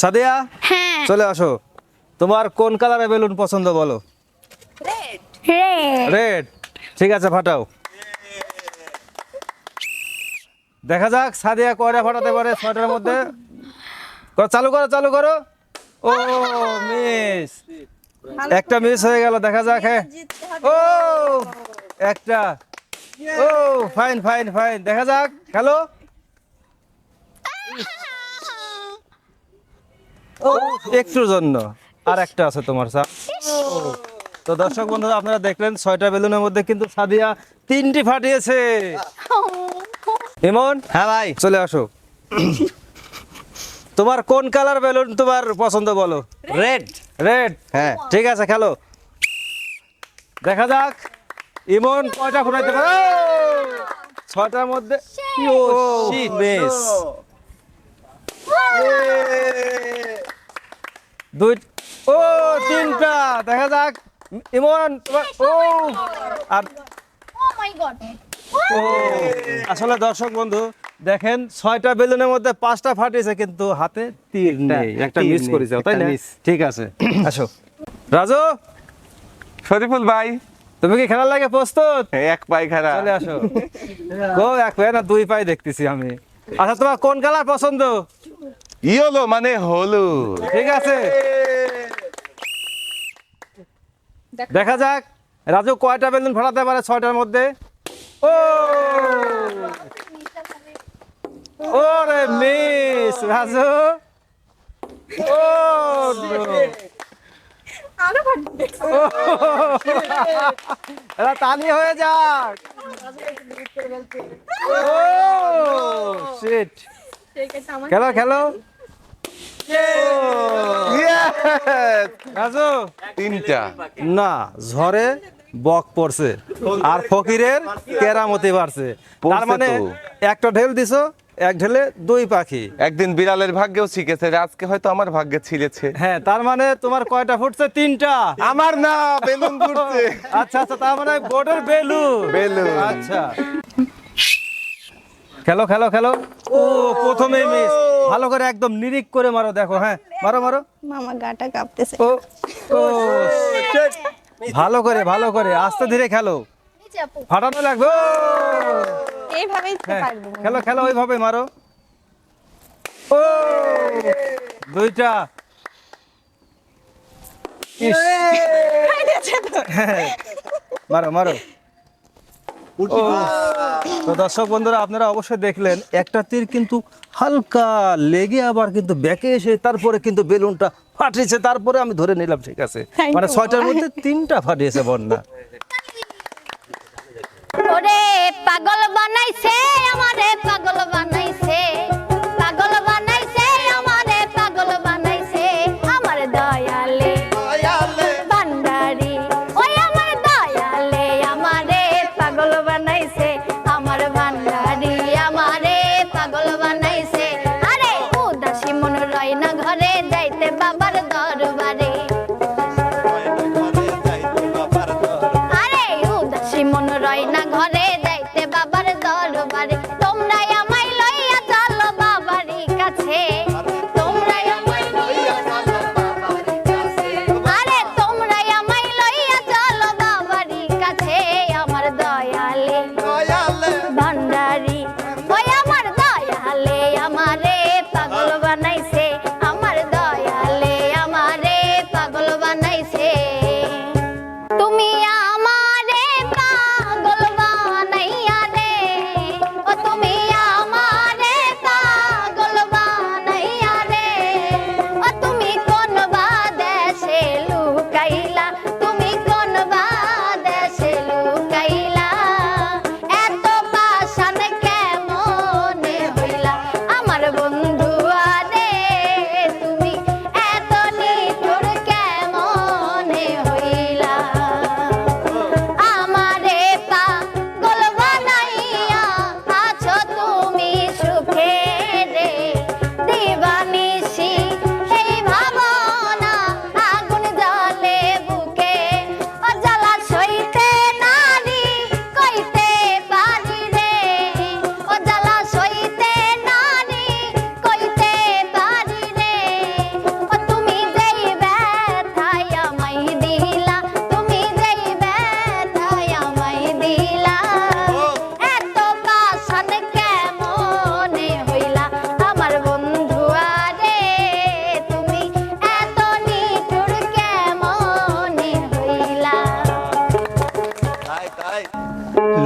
সাদিয়া? হ্যাঁ। চলে আসো। তোমার কোন কালারের বেলুন পছন্দ বলো? রেড রেড ঠিক আছে ফাটাও। দেখা যাক সাদিয়া কয়টা ফাটাতে পারে ছয়টার মধ্যে। চালু করো চালু করো। ও মিস। একটা মিস হয়ে গেল দেখা যাক হ্যাঁ। ও একটা। ও ফাইন ফাইন ফাইন। দেখা যাক হ্যালো একটুর জন্য। আর একটা আছে তোমার স্যার। তো দর্শক বন্ধুরা আপনারা দেখলেন ছয়টা বেলুনের মধ্যে কিন্তু সাদিয়া তিনটি ফাটিয়েছে। ইমন হ্যাঁ ভাই। চলে আসো। তোমার কোন কালার বেলুন তোমার পছন্দ বলো? রেড রেড হ্যাঁ। ঠিক আছে খেলো। দেখা যাক ইমন কয়টা ফুটাইতে পারে! ছয়টার মধ্যে ও মিস দুই ও তিনটা। দেখা যাক। ইমন তোমার ও। আর ও মাই গড। আসলে দর্শক বন্ধু দেখেন ছয়টা বেলুনের মধ্যে পাঁচটা ফাটিয়েছে কিন্তু হাতে তীর নেই। একটা মিস করেছে তাই না? ঠিক আছে আসো। রাজু? শরীফুল ভাই। তুমি কি খেলার লাগে প্রস্তুত? এক পাই খেলা। চলে আসো। গো এক পায়ে না দুই পাই দেখতেছি আমি। আচ্ছা তোমার কোন কালার পছন্দ? ইয়েলো মানে হলুদ। ঠিক আছে। দেখা। যাক রাজু কয়টা বেলুন ফাটাতে পারে ছয়টার মধ্যে? ও! ওরে মিস রাজু। ও এরা তালি হয়ে যাক। ও শিট খেলো খেলো! রাজু। তিনটা। না ঝড়ে বক পড়ছে। আর ফকিরের কেরামতি বাড়ছে। তার মানে একটা ঢেল দিছো এক ঢেলে দুই পাখি। একদিন বিড়ালের ভাগ্যেও শিখেছে আজকে হয়তো আমার ভাগ্যে ছিলেছে হ্যাঁ তার মানে তোমার কয়টা ফুটছে? তিনটা। আমার না বেলুন ফুটছে। আচ্ছা আচ্ছা তার মানে বোর্ডের বেলুন। বেলুন। আচ্ছা। খেলো খেলো খেলো। ও প্রথমেই মিস ভালো করে একদম নিরিক করে মারো দেখো হ্যাঁ। মারো মারো। মামা গাটা কাঁপতেছে। ও ও ভালো করে ভালো করে আস্তে ধীরে খেলো। ফাটানো লাগবে এইভাবেই হ্যাঁ, পারব। খেলো খেলো ওইভাবে মারো। ও দুইটা। হ্যাঁ, মারো মারো। ও, তো দর্শক বন্ধুরা আপনারা অবশ্যই দেখলেন একটা তীর কিন্তু হালকা লেগে আবার কিন্তু ব্যাকে এসে তারপরে কিন্তু বেলুনটা ফাটিয়েছে। তারপরে আমি ধরে নিলাম ঠিক আছে। মানে ছয়টার মধ্যে তিনটা ফাটিয়েছে বন্যা। ওরে পাগল বানাইছে আমারে পাগল বানাইছে।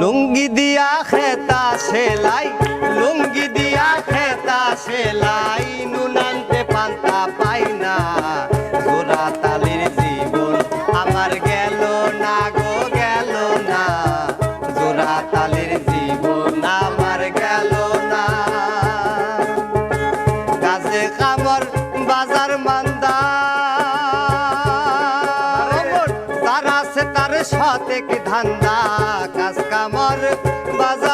লুঙ্গি দিয়া খেতা সেলাই লুঙ্গি দিয়া খেতা সেলাই নুনা সতেক ধান্দা কাজ কামর বাজার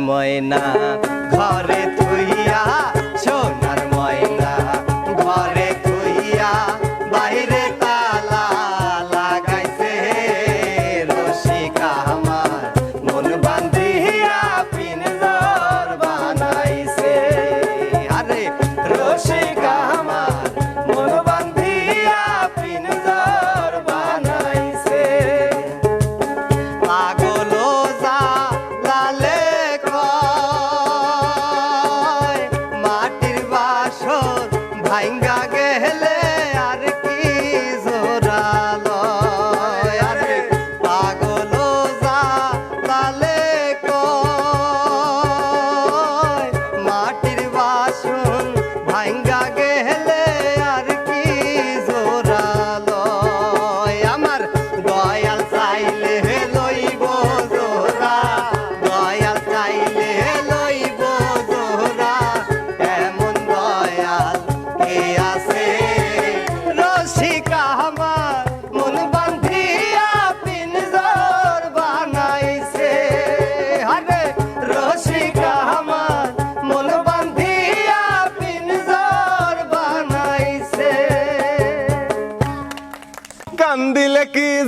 ময়না ঘরে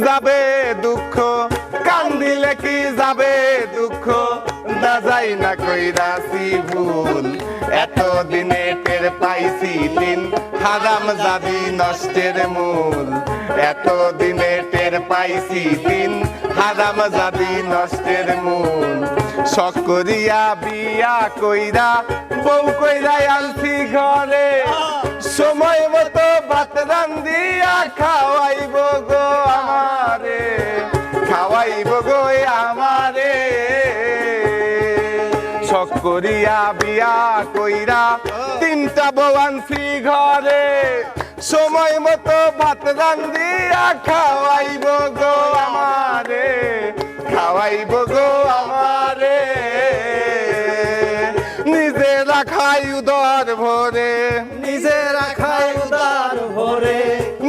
যাবে দুঃখ? কান্দিলে কি যাবে দুঃখ? না যাই না কইরাছি ভুল। এত দিনে টের পাইছি দিন হারাম যাবি নষ্টের মূল। এত দিনে টের পাইছি দিন হারাম যাবি নষ্টের মূল। সকরিয়া বিয়া কইরা বউ কইরা আনছি ঘরে। সময় মতো ভাত রান্দিয়া খাওয়াইব গো। সকরিয়া বিয়া কইরা তিনটা বউ আনছি ঘরে। সময় মতো ভাত রান্দিয়া খাওয়াইব গো আমারে খাওয়াইব গো আমারে। নিজেরা খাই উদর ভরে। নিজেরা খাই উদার ভরে।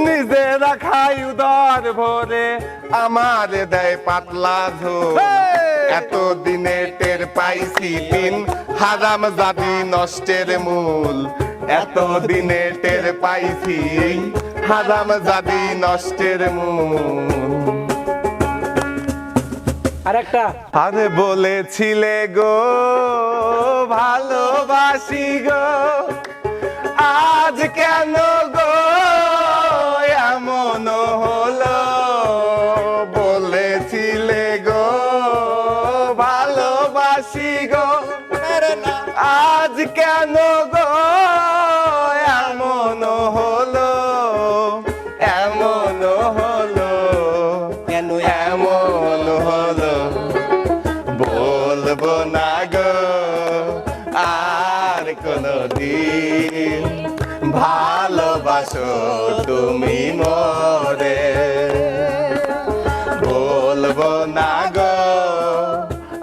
নিজেরা খাই উদর ভরে। আমার দেয় পাতলা ঝোল। এত দিনে টের পাইছি দিন হারাম যাবি নষ্টের মূল। এত দিনে টের পাইছি হারাম যাবি নষ্টের মূল। আরেকটা। আরে বলেছিলে গো ভালোবাসি গো আজ কেন গো? হলো কেন এমন হলো? বলব না গো, আর কোনো দিন তুমি মরে। বলব না গো,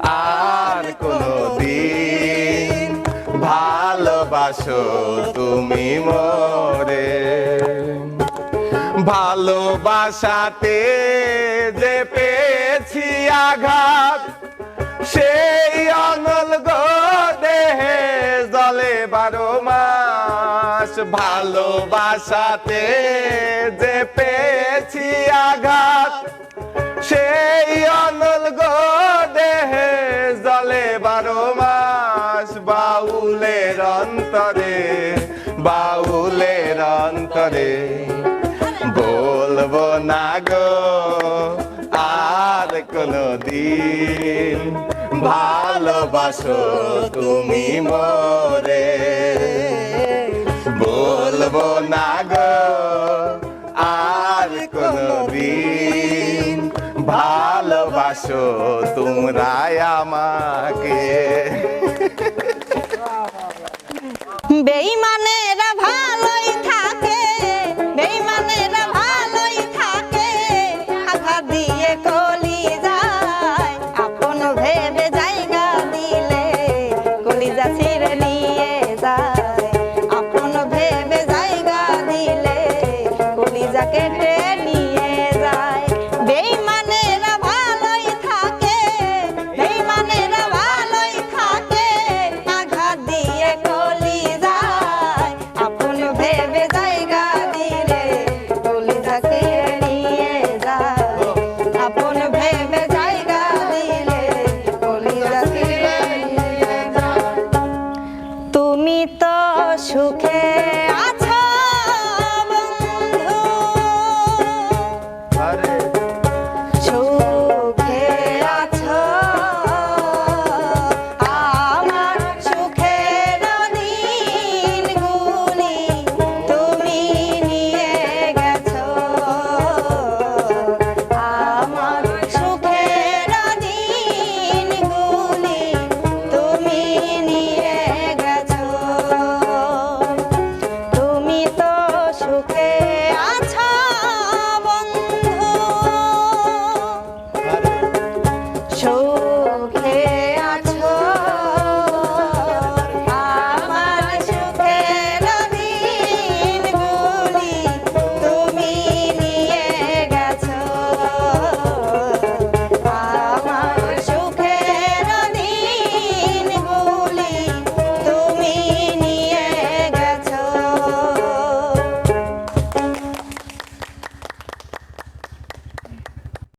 আর কোনো দিন তুমি মরে। ভালোবাসাতে যে পেয়েছি আঘাত, সেই অনল গো দেহে জলে বারো মাস। ভালোবাসাতে যে পেয়েছি আঘাত, সেই অনল গো ভালোবাসো তুমি মোরে। বলব না গো আর কোনো দিন ভালোবাসো তোমরা আমাকে। বেইমানে